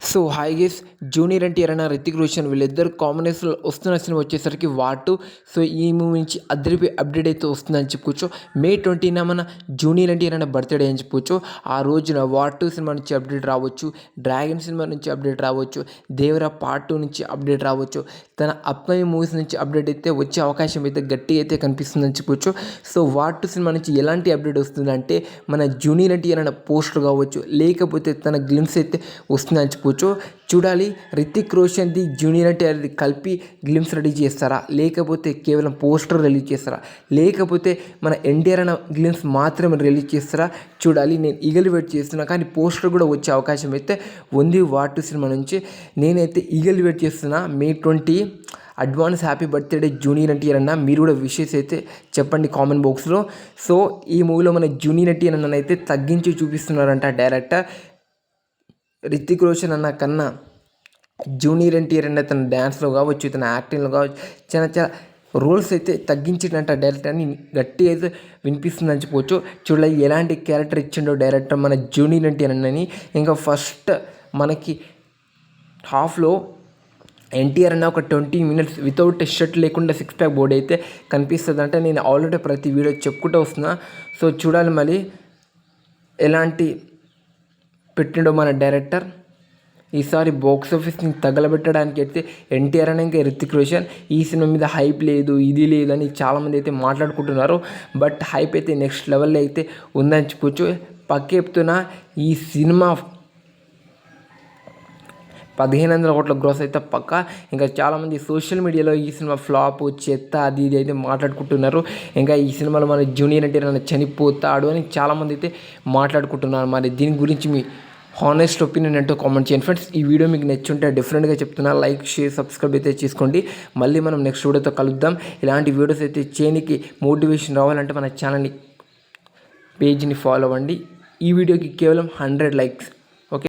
So hi guys junior NTR అన్న రితిక్ రోషన్ వీళ్ళిద్దరు కాంబినేషన్లో వస్తున్న సినిమా వచ్చేసరికి వాటు. సో ఈ మూవీ నుంచి అద్దరిపై అప్డేట్ అయితే వస్తుందని చెప్పుకోవచ్చు. మే ట్వంటీన మన జూనియర్ ఎన్టీఆర్ అన్న బర్త్డే అని చెప్పుకోవచ్చు. ఆ రోజున వాటు సినిమా నుంచి అప్డేట్ రావచ్చు. డ్రాగన్ సినిమా నుంచి అప్డేట్ రావచ్చు. దేవరా పార్ట్ టూ నుంచి అప్డేట్ రావచ్చు. తన అప్కమింగ్ మూవీస్ నుంచి అప్డేట్ అయితే వచ్చే అవకాశం అయితే గట్టి అయితే కనిపిస్తుందని చెప్పుకోవచ్చు. సో వాటు సినిమా నుంచి ఎలాంటి అప్డేట్ వస్తుందంటే మన జూనియర్ ఎన్టీఆర్ అన్న పోస్టర్ కావచ్చు లేకపోతే తన గ్లిమ్స్ అయితే వస్తుందని చెప్పుకోవచ్చు చూడాలి రితిక్ రోషన్ది జూనియర్ ఎన్టీఆర్ది కలిపి గ్లిమ్స్ రెడీ చేస్తారా? లేకపోతే కేవలం పోస్టర్ రిలీజ్ చేస్తారా? లేకపోతే మన ఎన్టీఆర్ అన్న గ్లిమ్స్ మాత్రమే రిలీజ్ చేస్తారా? చూడాలి నేను ఈగలు వెయిట్ చేస్తున్నా కానీ పోస్టర్ కూడా వచ్చే అవకాశం అయితే ఉంది వాటు సినిమా నుంచి. నేనైతే ఈగలు వెయిట్ చేస్తున్నా. May twenty advance happy birthday junior NTR అన్న. మీరు కూడా విషెస్ అయితే చెప్పండి కామెంట్ బాక్స్లో. సో ఈ మూవీలో మన జూనియర్ ఎన్టీఆర్ అన్న అయితే తగ్గించి చూపిస్తున్నారంట డైరెక్టర్. రితిక్ రోషన్ అన్న కన్నా జూనియర్ ఎన్టీఆర్ అన్న తన డ్యాన్స్లో కావచ్చు తన యాక్టింగ్లో కావచ్చు చాలా చాలా రోల్స్ అయితే తగ్గించినట్ట డైరెక్టర్. అని గట్టి అయితే వినిపిస్తుందని చెప్పవచ్చు చూడాలి ఎలాంటి క్యారెక్టర్ ఇచ్చిండో డైరెక్టర్ మన జూనియర్ ఎన్టీఆర్ అన్నని. ఇంకా ఫస్ట్ మనకి హాఫ్లో ఎన్టీఆర్ అన్న ఒక ట్వంటీ మినిట్స్ వితౌట్ షర్ట్ లేకుండా సిక్స్ ప్యాక్ బోర్డ్ అయితే కనిపిస్తుంది అంటే నేను ఆల్రెడీ ప్రతి వీడియో చెప్పుకుంటూ వస్తున్నా. సో చూడాలి మళ్ళీ ఎలాంటి పెట్టిండో మన డైరెక్టర్. ఈసారి బాక్స్ ఆఫీస్ని తగలబెట్టడానికి అయితే ఎన్టీఆర్ అనే ఇంకా రితిక్ రోషన్ ఈ సినిమా మీద హైప్ లేదు ఇది లేదు అని చాలామంది అయితే మాట్లాడుకుంటున్నారు. బట్ హైప్ అయితే నెక్స్ట్ లెవెల్లో అయితే ఉందని చెప్పొచ్చు. పక్క చెప్తున్నా ఈ సినిమా పదిహేను వందల కోట్ల గ్రోస్ అయితే పక్క. ఇంకా చాలామంది సోషల్ మీడియాలో ఈ సినిమా ఫ్లాప్ చెత్త అది ఇది అయితే మాట్లాడుకుంటున్నారు. ఇంకా ఈ సినిమాలో మన జూనియర్ అంటే నన్ను చనిపోతాడు అని చాలామంది అయితే మాట్లాడుకుంటున్నారు. మరి దీని గురించి మీ హానెస్ట్ ఒపీనియన్ ఏంటో కామెంట్ చేయండి. ఫ్రెండ్స్ ఈ వీడియో మీకు నచ్చుంటే డిఫరెంట్గా చెప్తున్నా. లైక్ షేర్ సబ్స్క్రైబ్ అయితే చేసుకోండి. మళ్ళీ మనం నెక్స్ట్ వీడియోతో కలుద్దాం. ఇలాంటి వీడియోస్ అయితే చేయనికి మోటివేషన్ రావాలంటే మన ఛానల్ని పేజ్ని ఫాలో అవ్వండి. ఈ వీడియోకి కేవలం హండ్రెడ్ లైక్స్